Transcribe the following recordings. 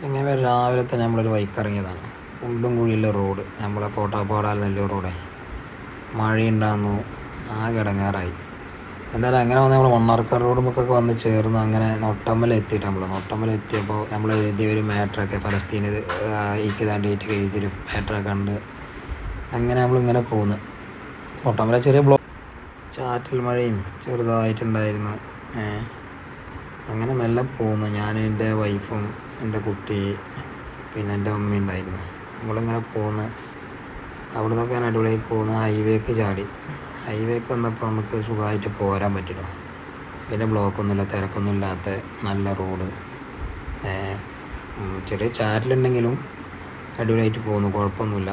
ചെങ്ങനെ രാവിലെ തന്നെ നമ്മളൊരു ബൈക്ക് ഇറങ്ങിയതാണ്. ഉള്ളും കുഴിയുള്ള റോഡ് നമ്മളെ കോട്ടാപ്പാടാൽ നെല്ലൂർ റോഡേ മഴയുണ്ടാകുന്നു ആകെ ഇടങ്ങാറായി. എന്തായാലും അങ്ങനെ വന്ന് നമ്മൾ മണ്ണാർക്കാട് റോഡുമൊക്കെ വന്ന് ചേർന്ന് അങ്ങനെ നൊട്ടമ്മൽ എത്തിയിട്ട് നമ്മൾ നൊട്ടമ്മൽ എത്തിയപ്പോൾ നമ്മൾ എഴുതിയ ഒരു മാറ്ററൊക്കെ ഫലസ്തീന് ഈക്ക് താണ്ടിയിട്ട് എഴുതിയൊരു മാറ്ററൊക്കെ ഉണ്ട് അങ്ങനെ നമ്മളിങ്ങനെ പോകുന്നു നൊട്ടമ്മല ചെറിയ ബ്ലോ ചാറ്റൽ മഴയും ചെറുതായിട്ടുണ്ടായിരുന്നു. അങ്ങനെ മെല്ലെ പോകുന്നു ഞാനും എന്റെ വൈഫും എന്റെ കുട്ടി പിന്നെ എന്റെ ഉമ്മ ഉണ്ടായിരുന്നു. നമ്മളിങ്ങനെ പോകുന്ന അവിടെ നിന്നൊക്കെ അടിപൊളിയായി പോകുന്ന ഹൈവേക്ക് ചാടി. ഹൈവേക്ക് വന്നപ്പോൾ നമുക്ക് സുഖമായിട്ട് പോരാൻ പറ്റില്ല പിന്നെ ബ്ലോക്കൊന്നുമില്ല തിരക്കൊന്നും ഇല്ലാത്ത നല്ല റോഡ്. ചെറിയ ചാറ്റിലുണ്ടെങ്കിലും അടിപൊളിയായിട്ട് പോകുന്നു കുഴപ്പമൊന്നുമില്ല.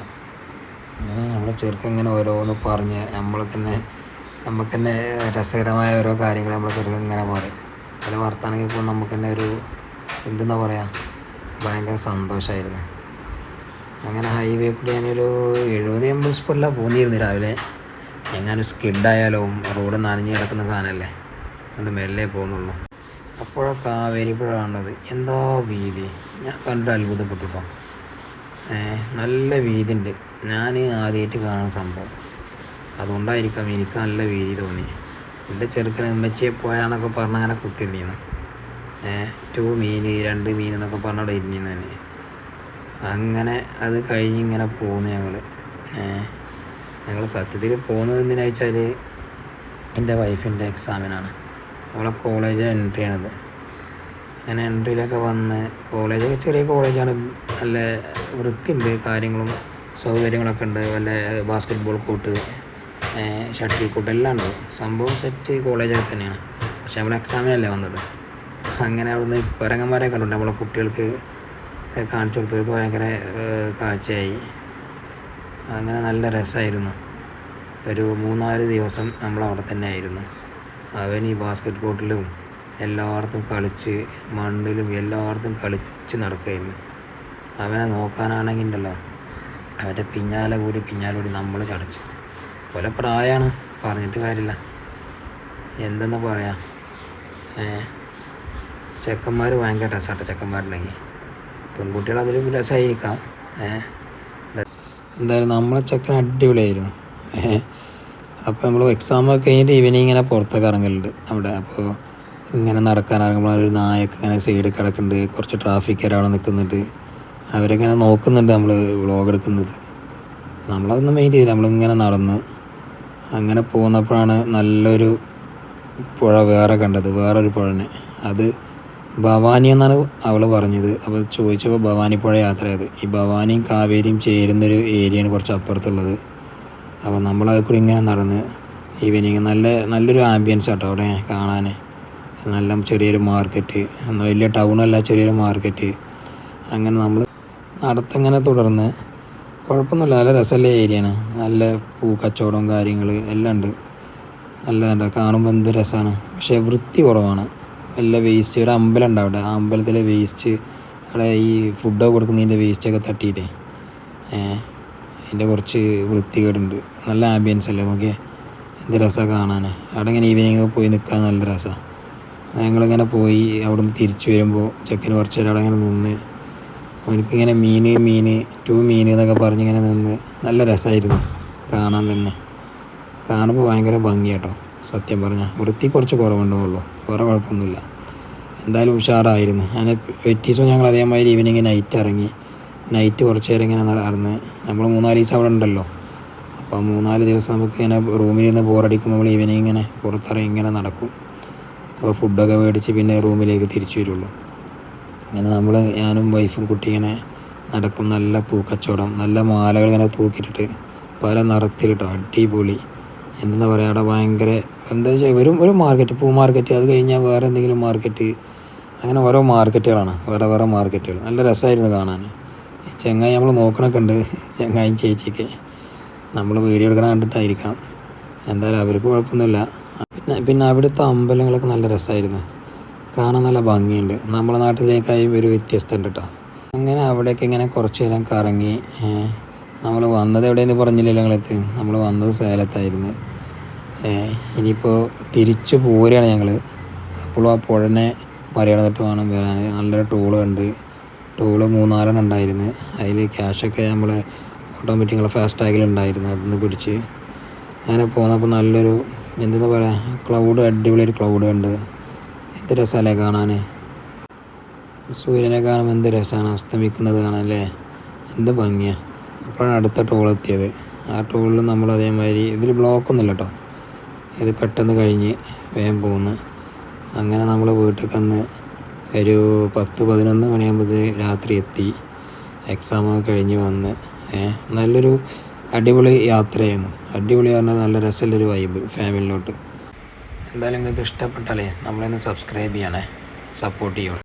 നമ്മളെ ചെറുക്കിങ്ങനെ ഓരോന്ന് പറഞ്ഞ് നമ്മൾ തന്നെ നമുക്ക് തന്നെ രസകരമായ ഓരോ കാര്യങ്ങൾ നമ്മൾ ചെറുക്കിങ്ങനെ പറയും. പല വർത്താനം കേൾക്കുമ്പോൾ നമുക്ക് തന്നെ ഒരു എന്തെന്നാ പറയുക ഭയങ്കര സന്തോഷമായിരുന്നു അങ്ങനെ ഹൈവേ കൂടി ഞാനൊരു എഴുപത് എൺപത് സ്പീഡിലാണ് പോന്നിരുന്നു രാവിലെ. എങ്ങാനും സ്കിഡായാലോ റോഡ് നനഞ്ഞ് കിടക്കുന്ന സാധനമല്ലേ അതുകൊണ്ട് മെല്ലെ പോകുന്നുള്ളൂ അപ്പോഴാണ് കാവേരി പുഴ കാണുന്നത് എന്താ വീതി? ഞാൻ കണ്ടിട്ട് അത്ഭുതപ്പെട്ടിപ്പം നല്ല വീതി ഉണ്ട് ഞാൻ ആദ്യമായിട്ട് കാണുന്ന സംഭവം. അതുകൊണ്ടായിരിക്കാം എനിക്ക് നല്ല വീതി തോന്നി. എന്റെ ചെറുക്കൻ ഉമ്മച്ചിയെ പോയാന്നൊക്കെ പറഞ്ഞ് അങ്ങനെ കുത്തിരുന്നു ടു മീൻ രണ്ട് മീൻ എന്നൊക്കെ പറഞ്ഞവിടെ ഇരുന്നു തന്നെ അങ്ങനെ അത് കഴിഞ്ഞ് ഇങ്ങനെ പോകുന്നു ഞങ്ങൾ ഞങ്ങൾ സത്യത്തിൽ പോകുന്നത് എന്തിനാ വെച്ചാൽ എന്റെ വൈഫിന്റെ എക്സാമിനാണ് അവളെ കോളേജിൽ എൻട്രി ആണിത്. അങ്ങനെ എൻട്രിയിലൊക്കെ വന്ന് കോളേജൊക്കെ ചെറിയ കോളേജാണ് നല്ല വൃത്തിയുണ്ട് കാര്യങ്ങളും സൗകര്യങ്ങളൊക്കെ ഉണ്ട്. വല്ല basketball court shuttle court എല്ലാം ഉണ്ട്. സംഭവം സെറ്റ് കോളേജൊക്കെ തന്നെയാണ്. പക്ഷേ നമ്മൾ എക്സാമിനല്ലേ വന്നത്? അങ്ങനെ അവിടുന്ന് കുരങ്ങന്മാരെ കണ്ടിട്ടുണ്ട്. നമ്മളെ കുട്ടികൾക്ക് കാണിച്ചു കൊടുത്തവർക്ക് ഭയങ്കര ഏഹ്, കാഴ്ചയായി. അങ്ങനെ നല്ല രസമായിരുന്നു. ഒരു മൂന്നാൽ ദിവസം നമ്മൾ അവിടെ തന്നെ ആയിരുന്നു അവൻ ഈ ബാസ്ക്കറ്റ് കോർട്ടിലും എല്ലായിടത്തും കളിച്ച് മണ്ണിലും എല്ലായിടത്തും കളിച്ച് നടക്കുകയായിരുന്നു. അവനെ നോക്കാനാണെങ്കിൽ ഉണ്ടല്ലോ. അവന്റെ പിന്നാലെ കൂടി പിന്നാലെ കൂടി നമ്മൾ കളിച്ച്. പോലെ പ്രായമാണ്. പറഞ്ഞിട്ട് കാര്യമില്ല. എന്തെന്ന് പറയാം. ഏ ചെക്കന്മാർ ഭയങ്കര രസമാട്ടോ ചെക്കന്മാരുണ്ടെങ്കിൽ പെൺകുട്ടികൾ അതിലും രസമായിരിക്കാം എന്തായാലും നമ്മളെ ചെക്കൻ അടിപൊളിയായിരുന്നു. അപ്പോൾ നമ്മൾ എക്സാം ഒക്കെ കഴിഞ്ഞിട്ട് ഈവനിങ് ഇങ്ങനെ പുറത്തൊക്കെ ഇറങ്ങലുണ്ട് അവിടെ. അപ്പോൾ ഇങ്ങനെ നടക്കാൻ ഇറങ്ങുമ്പോൾ ഒരു നായൊക്കെ ഇങ്ങനെ സൈഡിൽ കിടക്കുന്നുണ്ട് കുറച്ച് ട്രാഫിക് അവിടെ നിൽക്കുന്നുണ്ട് അവരിങ്ങനെ നോക്കുന്നുണ്ട് നമ്മൾ വ്ളോഗ് എടുക്കുന്നത്. നമ്മളതൊന്നും മെയിൻ ചെയ്തില്ല. നമ്മളിങ്ങനെ നടന്ന് അങ്ങനെ പോകുന്നപ്പോഴാണ് നല്ലൊരു പുഴ വേറെ കണ്ടത്. വേറൊരു പുഴനെ. അത് ഭവാനി എന്നാണ് അവൾ പറഞ്ഞത്. അപ്പോൾ ചോദിച്ചപ്പോൾ ഭവാനി പുഴ യാത്ര ചെയ്ത് ഈ ഭവാനിയും കാവേരിയും ചേരുന്നൊരു ഏരിയയാണ് കുറച്ച് അപ്പുറത്തുള്ളത്. അപ്പോൾ നമ്മളത് കൂടി ഇങ്ങനെ നടന്ന് ഈവനിങ് നല്ല നല്ലൊരു ആംബിയൻസ് കേട്ടോ അവിടെ കാണാൻ നല്ല ചെറിയൊരു മാർക്കറ്റ് വലിയ ടൗണല്ല ചെറിയൊരു മാർക്കറ്റ് അങ്ങനെ നമ്മൾ നടത്തങ്ങനെ തുടർന്ന് കുഴപ്പമൊന്നുമില്ല. നല്ല രസമുള്ള ഏരിയയാണ്. നല്ല പൂ കച്ചവടവും കാര്യങ്ങൾ എല്ലാം ഉണ്ട്. നല്ല കാണുമ്പോൾ എന്ത് രസമാണ്. പക്ഷേ വൃത്തി കുറവാണ്. വല്ല വേസ്റ്റ് ഒരു അമ്പലം ഉണ്ട് അവിടെ ആ അമ്പലത്തിലെ വേസ്റ്റ് അവിടെ ഈ ഫുഡൊക്കെ കൊടുക്കുന്നതിന്റെ വേസ്റ്റൊക്കെ തട്ടിയിട്ടേ. അതിന്റെ കുറച്ച് വൃത്തികേടുണ്ട്. നല്ല ആംബിയൻസ് അല്ലേ? നോക്കിയേ. എന്ത് രസമാണ് കാണാൻ അവിടെ ഇങ്ങനെ ഈവനിങ് പോയി നിൽക്കാൻ നല്ല രസമാണ് ഞങ്ങളിങ്ങനെ പോയി അവിടെ നിന്ന് തിരിച്ചു വരുമ്പോൾ ചെക്കന് കുറച്ച് നേരം അവിടെ ഇങ്ങനെ നിന്ന് അവനക്കിങ്ങനെ മീൻ മീൻ ടു മീൻ എന്നൊക്കെ പറഞ്ഞിങ്ങനെ നിന്ന് നല്ല രസമായിരുന്നു കാണാൻ തന്നെ. കാണുമ്പോൾ ഭയങ്കര ഭംഗിയാട്ടോ സത്യം പറഞ്ഞാൽ വൃത്തി കുറച്ച് കുറവുണ്ടാവുള്ളൂ വേറെ കുഴപ്പമൊന്നുമില്ല. എന്തായാലും ഉഷാറായിരുന്നു. അങ്ങനെ വെറ്റീസും ഞങ്ങൾ അതേമാതിരി ഈവനിങ് നൈറ്റ് ഇറങ്ങി. നൈറ്റ് കുറച്ച് നേരം ഇങ്ങനെ നടന്ന്. നമ്മൾ മൂന്നാൽ ദിവസം അവിടെ ഉണ്ടല്ലോ. അപ്പോൾ മൂന്നാൽ ദിവസം നമുക്ക് ഇങ്ങനെ റൂമിൽ നിന്ന് ബോറടിക്കുമ്പോൾ നമ്മൾ ഈവനിങ് ഇങ്ങനെ പുറത്തിറങ്ങി ഇങ്ങനെ നടക്കും. അപ്പോൾ ഫുഡൊക്കെ മേടിച്ച് പിന്നെ റൂമിലേക്ക് തിരിച്ചു വരുള്ളൂ. ഇങ്ങനെ നമ്മൾ ഞാനും വൈഫും കുട്ടി ഇങ്ങനെ നടക്കും. നല്ല പൂക്കച്ചവടം നല്ല മാലകൾ ഇങ്ങനെ തൂക്കിയിട്ടിട്ട് പല നിറത്തിലിട്ടോ അടിപൊളി. എന്താ പറയുക അവിടെ ഭയങ്കര എന്താ വെച്ചാൽ ഒരു ഒരു മാർക്കറ്റ് പൂ മാർക്കറ്റ് അത് കഴിഞ്ഞാൽ വേറെ എന്തെങ്കിലും മാർക്കറ്റ് അങ്ങനെ ഓരോ മാർക്കറ്റുകളാണ് വേറെ വേറെ മാർക്കറ്റുകൾ നല്ല രസമായിരുന്നു കാണാൻ. ചെങ്ങായി നമ്മൾ നോക്കണൊക്കെ ഉണ്ട് ചെങ്ങായും ചേച്ചിയൊക്കെ. നമ്മൾ വീഡിയോ എടുക്കണ കണ്ടിട്ടായിരിക്കാം. എന്തായാലും അവർക്ക് കുഴപ്പമൊന്നുമില്ല. പിന്നെ പിന്നെ അവിടുത്തെ അമ്പലങ്ങളൊക്കെ നല്ല രസമായിരുന്നു കാണാൻ നല്ല ഭംഗിയുണ്ട്. നമ്മളെ നാട്ടിലേക്കായും ഒരു വ്യത്യസ്തം ഉണ്ട് കേട്ടോ അങ്ങനെ അവിടേക്ക് ഇങ്ങനെ കുറച്ച് നേരം കറങ്ങി നമ്മൾ വന്നത് എവിടെയെന്ന് പറഞ്ഞില്ലല്ലോ ഞങ്ങളെത്തി നമ്മൾ വന്നത് സേലത്തായിരുന്നു. ഇനിയിപ്പോൾ തിരിച്ചു പോരുകയാണ് ഞങ്ങൾ അപ്പോഴും ആ പുഴനെ മറികടന്നിട്ട് വേണം വരാൻ നല്ലൊരു ടൂൾ ഉണ്ട് ടൂൾ മൂന്നാലെണ്ണം ഉണ്ടായിരുന്നു. അതിൽ ക്യാഷൊക്കെ നമ്മൾ ഓട്ടോമാറ്റിക്കുള്ള ഫാസ്റ്റ് ടാഗിൽ ഉണ്ടായിരുന്നു. അതിന്ന് പിടിച്ച്. അങ്ങനെ പോന്നപ്പോൾ നല്ലൊരു എന്തെന്ന് പറയുക ക്ലൗഡ് അടിപൊളി ഒരു ക്ലൗഡ് ഉണ്ട് എന്ത് രസമല്ലേ കാണാൻ സൂര്യനെ കാണുമ്പോൾ എന്ത് രസമാണ് അസ്തമിക്കുന്നത് കാണാൻ അല്ലേ എന്ത് ഭംഗിയാണ് അപ്പോഴാണ് അടുത്ത ടൂൾ എത്തിയത്. ആ ടൂളിൽ നമ്മൾ അതേമാതിരി ഇതിൽ ബ്ലോക്കൊന്നുമില്ല കേട്ടോ ഇത് പെട്ടെന്ന് കഴിഞ്ഞ് വേഗം പോകുന്നു അങ്ങനെ നമ്മൾ വീട്ടിൽ കന്ന് ഒരു പത്ത് പതിനൊന്ന് മണിയാകുമ്പോൾ രാത്രി എത്തി. എക്സാമൊക്കെ കഴിഞ്ഞ് വന്ന്. നല്ലൊരു അടിപൊളി യാത്രയായിരുന്നു. അടിപൊളി പറഞ്ഞാൽ നല്ല രസമുള്ളൊരു വൈബ് ഫാമിലിയിലോട്ട് എന്തായാലും നിങ്ങൾക്ക് ഇഷ്ടപ്പെട്ടാലേ നമ്മളൊന്ന് സബ്സ്ക്രൈബ് ചെയ്യണേ. സപ്പോർട്ട് ചെയ്യണം